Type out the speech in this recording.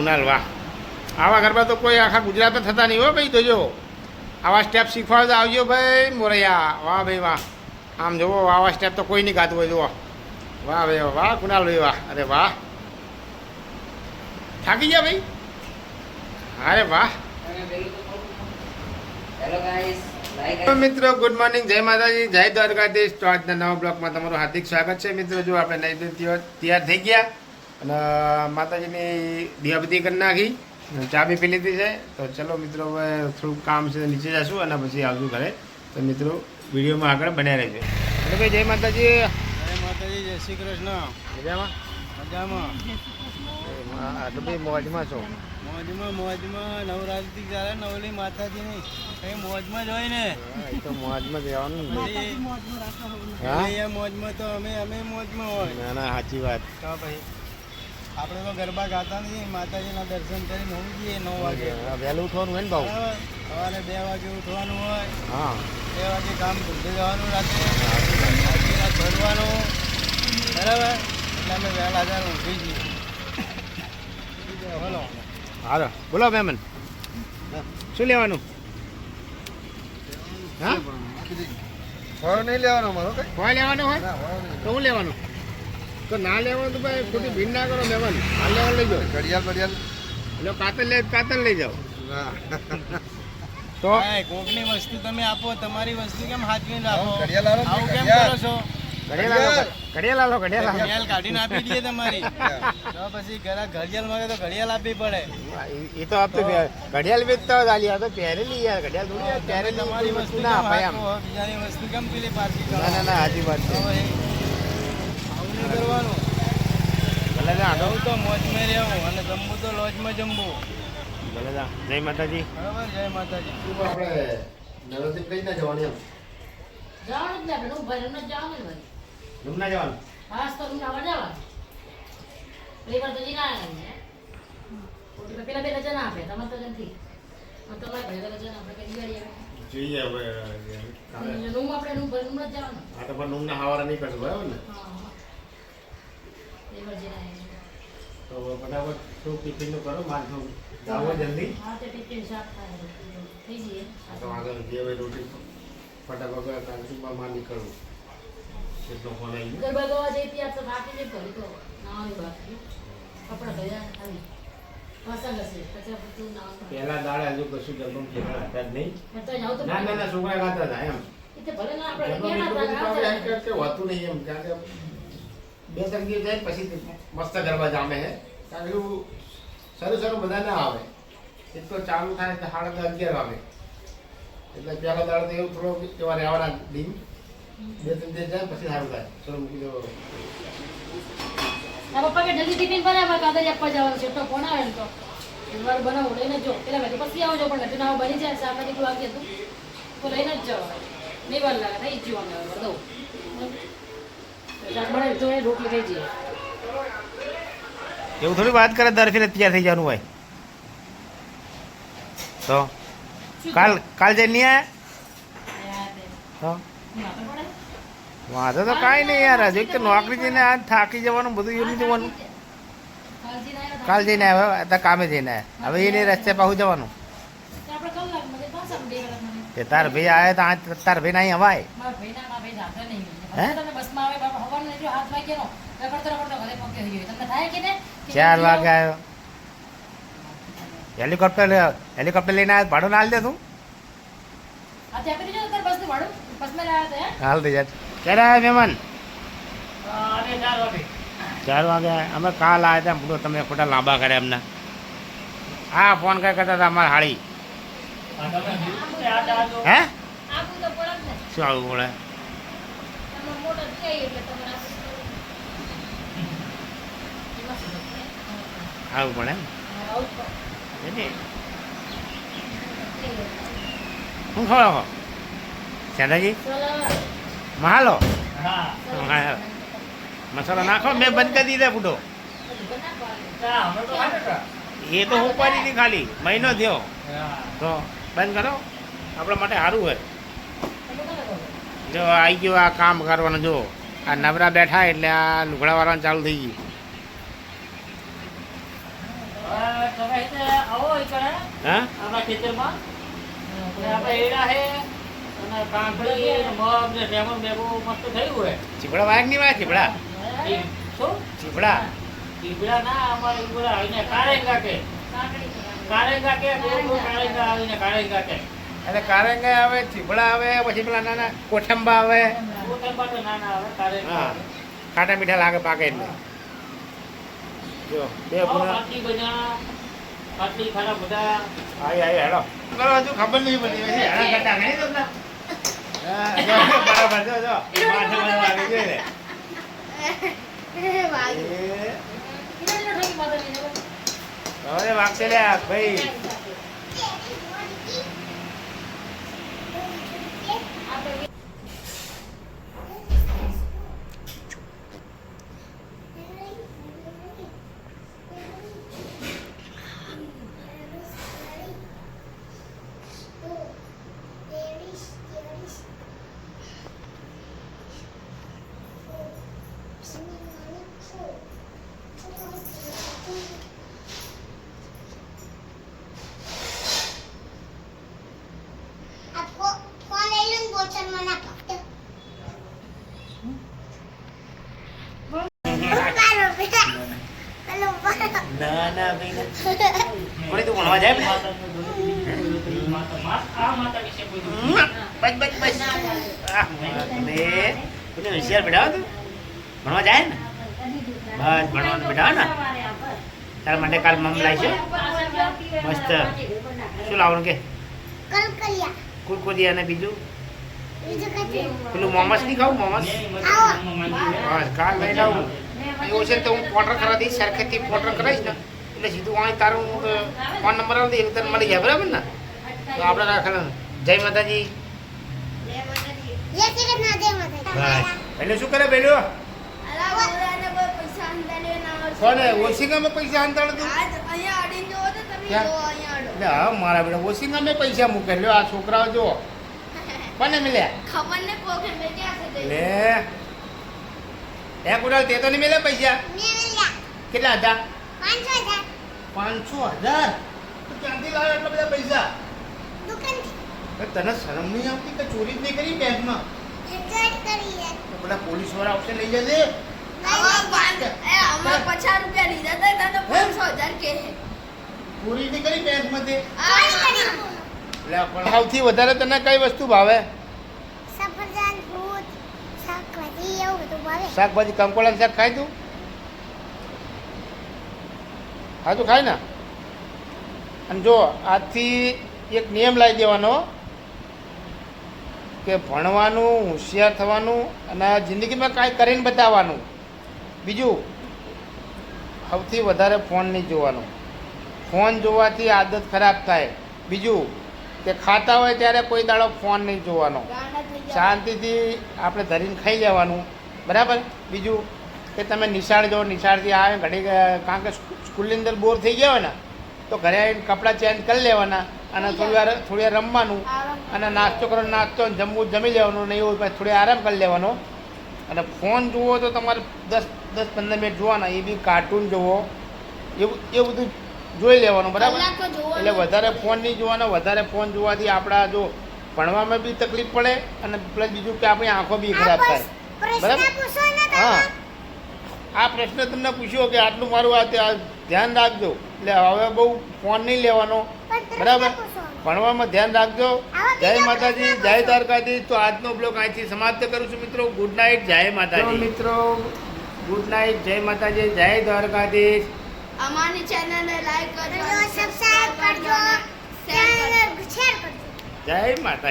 કુનાલ વાહ. આવા ગરબા તો કોઈ આખા ગુજરાતમાં થતા નહીં હો ભાઈ તો જો. આવા સ્ટેપ શીખવા તો આવજો ભાઈ મોરૈયા. વાહ ભાઈ વાહ. આમ જુઓ આવા સ્ટેપ તો કોઈ નહીં ગાતું હોય જુઓ. વાહ ભાઈ વાહ, કુનાલ ભાઈ વાહ. અરે વાહ. થાકી ગયા ભાઈ? અરે વાહ. મિત્રો ગુડ મોર્નિંગ જય માતાજી જય દ્વારકાધીશ. તો આજના નવા બ્લોકમાં તમારું હાર્દિક સ્વાગત છે. મિત્રો જો આપણે તૈયાર તૈયાર થઈ ગયા અને માતાજીની દિયાબતી કરી નાખી. ચાબી ચા બી પી લીધી છે. તો ચલો મિત્રો હવે થોડુંક કામ છે નીચે જશું અને પછી આવશું ઘરે. તો મિત્રો વિડીયોમાં આગળ બન્યા રહેજો. એટલે ભાઈ જય માતાજી. જય માતાજી જય શ્રી કૃષ્ણ. મજામાં? મજામાં. આટલું ભાઈ મોજમાં છો. મોજમાં મોજમાં. નવરાત્રી ચાલે નવલી માતાજીની. કઈ મોજમાં જ હોય ને. તો મોજમાં જવાનું મોજમાં તો અમે અમે મોજમાં હોય. ના ના સાચી વાત. તો ભાઈ આપણે તો ગરબા ગાતા નથી માતાજીના દર્શન કરીને હોવું જોઈએ નવ વાગે. વહેલું ઉઠવાનું હોય ને ભાવ સવારે બે વાગે ઉઠવાનું હોય હા. બે વાગે કામ ધંધે જવાનું રાતે ભરવાનું. બરાબર? એટલે અમે વહેલા હજાર ઊંઘી જઈએ. બોલો. હાલો. બોલો મેમન. શું લેવાનું? હા? ફળ નહીં લેવાનો મારો કઈ? કોઈ લેવાનું હોય? ફળ તો હું લેવાનું? તો ના લેવાનું તો ભાઈ ખોટી ભીડ ના કરો લેવાનું. આ લેવાનું લઈ જાઓ. ઘડિયાળ ઘડિયાળ. એટલે કાતર લે કાતર લઈ જાઓ. તો હા, કોકની વસ્તુ તમે આપો તમારી વસ્તુ કેમ હાચવીને રાખો? આલો આવું કેમ કરો છો? ઘડિયાળ આલો ઘડિયાળ. આલો ઘડિયાળ કાઢીને આપી દઈએ તમારી. તો પછી ઘરા ઘડિયાળ માંગે તો ઘડિયાળ આપવી પડે. એ તો આપતો ઘડિયાળ વેચતા હોય ગાલી આ તો પહેરેલી યાર ઘડિયાળ થોડી પહેરેલી તમારી વસ્તુ ના અપાય બીજાની વસ્તુ કેમ પેલી પાછી ના ના ના સાચી વાત છે. ભાઈ, નહીં તો મોજમાં રહેવું જમવું ભલે જવાની એમ જવાનું જ ને ભાઈ ભાઈ પેલા બે રજા ના આપે તો નથી તમારે ઘરે રજા ના આપે જવાનું રૂમના હવારા નહીં કરશું બરાબર ને હા રવિવાર જીના આવે. તો ફટાફટ શું ટિફિનનું કરો? મારે શું જાવું જલ્દી. હા તે ટિફિન શાક થાય થઈ જઈએ. તો આગળ જે રોટી ફટાફટ કાંચુમાં માં નીકળવું. એટલો ફોન આવી ગયો. ગરબા ગવા જઈ ત્યાં તો બાકી નહીં કરી તો ના બાકી કપડા ભર્યા ખાલી. પસંદ હશે પછી બધું ના આવે. પહેલા દાડે હજુ કશું ગરબમ ઠેકાણા હતા જ નહીં. ના ના ના છોકરા ખાતા હતા એમ. ભલે ના આપણે હતા, નહીં એમ કારણ કે બે ત્રણ જાય પછી મસ્ત ગરબા જામે છે. કારણ કે એવું શરૂ શરૂ બધા ના આવે. તો ચાલુ થાય એટલે સાડા અગિયાર વાગે. એટલે પહેલા દાડે તો એવું થોડો એવા રહેવાના દિન. બે ત્રણ દિવસ જાય પછી સારું થાય. ચલો મૂકી દેવો. પપ્પા કે જલ્દી ટિફિન બનાવે કાદર આપવા જવાનું છે? તો ફોન આવે ને તો. વાર બનાવું, લઈને જો પેલા મેં પછી આવજો, પણ નથી ના, બની જાય. સામે નીકળું વાગી હતું? તો લઈને જ જવા નહીં વાર લાગે થઈ જ જવા દઉં શાક બનાવી તો એ રોટલી થઈ જાય એવું થોડી વાત કરે દર ફેરે તૈયાર થઈ જવાનું હોય. તો? કાલ કાલ જઈને નહીં આવ્યા તો? વાંધો તો કાંઈ નહીં યાર હજુ તો નોકરી જઈને આ થાકી જવાનું બધું એવું નહીં જોવાનું. કાલ જઈને આવ્યા અત્યારે કામે જઈને આવ્યા હવે એને રસ્તે પાછું જવાનું. કે તાર ભાઈ આવે તો તાર ભાઈ નહીં. હે? ચાર વાગે આવ્યો. હેલિકોપ્ટર હેલિકોપ્ટર લઈને આવ્યો. ભાડું ના દે તું. હાલ દે ક્યારે આવ્યા મહેમાન? ચાર વાગે. અમે કાલ આવ્યા હતા. બોલો તમે ખોટા લાંબા કર્યા એમના. હા ફોન કઈ કરતા હતા અમારા હાળી. હે શું આવું પડે તમે મોટા થઈ એટલે તમારે આવું પણ એમ? આવું જ પડે. એટલે શું ખબર સેદાજી ચલો. મહાલો? મસાલો નાખો મેં બંધ કરી દીધા ફૂટો. એ તો હું પાડી હતી ખાલી. મહિનો થયો. તો બંધ કરો. આપણા માટે સારું હોય? જો આવી ગયો આ કામ કરવાનું જો. આ નવરા બેઠા એટલે આ લુગડા વાળવાનું ચાલુ થઈ ગયું. ચીપડા વાયક નહીં વાય ચીપડા ચીપડા ચીપડા ના અમારે આવીને કારેંગા કે. કારેંગા કે કારેંગા આવીને કારેંગા કે. એટલે કારેંગા આવે ચીપડા આવે પછી પેલા નાના કોઠંબા આવે. હા. ખાટા મીઠા લાગે પાકે એટલે જો બે આઈ આઈ હેડો. હજુ ખબર નહીં પડી હેડા કરતા નહીં તમને બરાબર જો જો. માથે મને વાગે છે ને. હવે વાગશે લે આ ભાઈ. ના ના ભાઈ. કોણી તું ભણવા જાય ને? માતા માતા વિશે કોઈ બસ. બસ બસ પેલું હોશિયાર બેઠા તું. ભણવા જાય ને? બસ ભણવાનું બેઠા ને. તારા માટે કાલ મમ લાવી મસ્ત. શું લાવવાનું કે? કુરકુરી અને બીજું? પેલું મોમસ નહીં ખાવું મોમસ? બસ કાલ લઈ લાવું એવું છે ને તો હું ઓર્ડર કરાવી દઈશ સરખેથી પોટર કરાવીશ ને એટલે સીધું વાણી તારું ફોન નંબર આવે દે એટલે તને મળી જાય બરાબર ને? તો આપણે રાખેલા જય માતાજી. એટલે શું કરે બેલો કોને? ઓશિંગામાં પૈસા અંતળ તું? એટલે હા મારા બેટા ઓશિંગામાં પૈસા મૂકે. લ્યો આ છોકરાઓ જો કોને મળ્યા? ખબર ને કોકે મેં ક્યાં લે. એ કુડાલ તે તો નહીં મેલે પૈસા? કેટલા હતા? પાંચસો હજાર. તો ક્યાંથી લાવ્યો એટલા બધા પૈસા? તને શરમ નહીં આવતી કે ચોરી જ નહીં કરી બેંકમાં? પેલા પોલીસવાળા આવશે લઈ જશે અમારે પચાસ રૂપિયા લીધા હતા તો પાંચસો હજાર કે ચોરી નહીં કરી બેંકમાં તે સૌથી વધારે તને કઈ વસ્તુ ભાવે? શાકભાજી કંકોળા શાક ખાય તું હા તું ખાય ને. અને જો આજથી એક નિયમ લાવી દેવાનો કે ભણવાનું હોશિયાર થવાનું અને જિંદગીમાં કાંઈ કરીને બતાવવાનું. બીજું સૌથી વધારે ફોન નહીં જોવાનો. ફોન જોવાથી આદત ખરાબ થાય. બીજું કે ખાતા હોય ત્યારે કોઈ દાડો ફોન નહીં જોવાનો. શાંતિથી આપણે ધરીને ખાઈ લેવાનું. બરાબર? બીજું કે તમે નિશાળ જો નિશાળથી આવે ઘડી કારણ કે સ્કૂલની અંદર બોર થઈ ગયા હોય ને તો ઘરે આવીને કપડાં ચેન્જ કરી લેવાના અને થોડી વાર થોડી વાર રમવાનું અને નાસ્તો કરો નાસ્તો ને જમવું જમી લેવાનું નહીં એવું પછી થોડી આરામ કરી લેવાનો. અને ફોન જુઓ તો તમારે દસ દસ પંદર મિનિટ જોવાના એ બી કાર્ટૂન જુઓ. એવું એ બધું જોઈ લેવાનું બરાબર. એટલે વધારે ફોન નહીં જોવાનો વધારે ફોન જોવાથી આપણા જો ભણવામાં બી તકલીફ પડે અને પ્લસ બીજું કે આપણી આંખો બી ખરાબ થાય. બરાબર? હા. આ પ્રશ્ન તમને પૂછ્યો કે આટલું મારું આ ધ્યાન રાખજો. એટલે હવે બહુ ફોન નહીં લેવાનો. બરાબર? ભણવામાં ધ્યાન રાખજો. જય માતાજી જય દ્વારકાધીશ. તો આજનો બ્લોગ અહીંથી સમાપ્ત કરું છું મિત્રો. ગુડ નાઇટ જય માતાજી. મિત્રો ગુડ નાઇટ જય માતાજી જય દ્વારકાધીશ. અમારી ચેનલને લાઈક કરજો સબસ્ક્રાઇબ કરજો. શેર કરજો શેર કરજો. જય માતાજી.